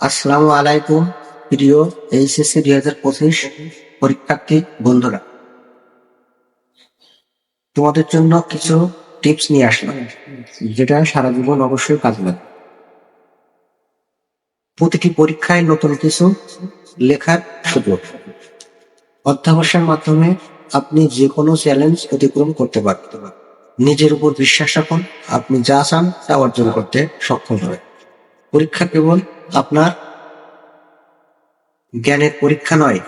আসসালামু আলাইকুম, প্রিয় এইচএসসি দুই হাজার পঁচিশ পরীক্ষার্থী বন্ধুরা। তোমাদের জন্য কিছু টিপস নিয়ে আসলাম, যেটা সারা জীবন অবশ্যই প্রতিটি পরীক্ষায় নতুন কিছু লেখার সুযোগ। অধ্যাবসায়ের মাধ্যমে আপনি যে কোনো চ্যালেঞ্জ অতিক্রম করতে পারবেন। নিজের উপর বিশ্বাস রাখুন, আপনি যা চান তা অর্জন করতে সক্ষম হবেন। পরীক্ষা কেবল আপনার জ্ঞানের পরীক্ষা নয়,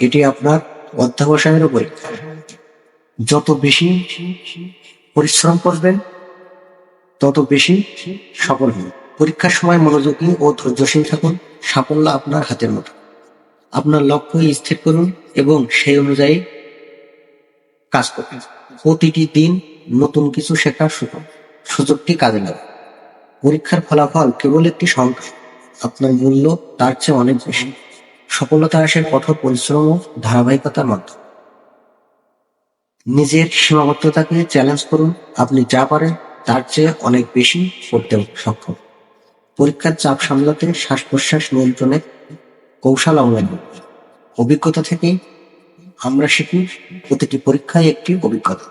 এটি আপনার অধ্যাবসায়েরও পরীক্ষা। যত বেশি পরিশ্রম করবেন, তত বেশি সফল হবেন। পরীক্ষার সময় মনোযোগী ও ধৈর্যশীল থাকুন, সাফল্য আপনার হাতের মতো। আপনার লক্ষ্য স্থির করুন এবং সেই অনুযায়ী কাজ করুন। প্রতিটি দিন নতুন কিছু শেখার সুযোগ সুযোগটি কাজে লাগান পরীক্ষার ফলাফল কেবল একটি সংখ্যা আপনার মূল্য তার চেয়ে অনেক বেশি। সফলতা আসে কঠোর পরিশ্রম ও ধারাবাহিকতার মাধ্যমে নিজের সীমাবদ্ধতাকে চ্যালেঞ্জ করুন। আপনি যা পারেন তার চেয়ে অনেক বেশি করতে সক্ষম। পরীক্ষার চাপ সামলাতে শ্বাস প্রশ্বাস নিয়ন্ত্রণে কৌশল অবলম্বন অভিজ্ঞতা থেকে আমরা শিখি প্রতিটি পরীক্ষায় একটি অভিজ্ঞতা।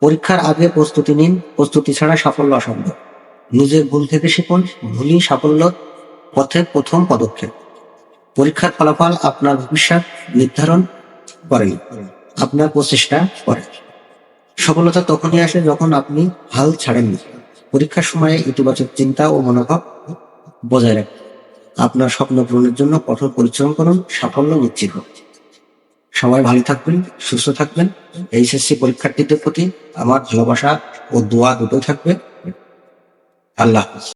পরীক্ষার আগে প্রস্তুতি নিন। প্রস্তুতি ছাড়া সাফল্য অসম্ভব। নিজের ভুল থেকে শিখুন, ভুলই সাফল্য, পথে প্রথম পদক্ষেপ। পরীক্ষার ফলাফল আপনার ভবিষ্যৎ নির্ধারণ করে আপনার প্রচেষ্টা করে সফলতা তখনই আসে যখন আপনি হাল ছাড়েননি। পরীক্ষার সময়ে ইতিবাচক চিন্তা ও মনোভাব বজায় রাখুন। আপনার স্বপ্ন পূরণের জন্য কঠোর পরিশ্রম করুন, সাফল্য নিশ্চিত হোক। সবাই ভালো থাকবেন, সুস্থ থাকবেন। এইচএসসি পরীক্ষার্থীদের প্রতি আমার ভালোবাসা ও দোয়া দুটো থাকবে। আল্লাহ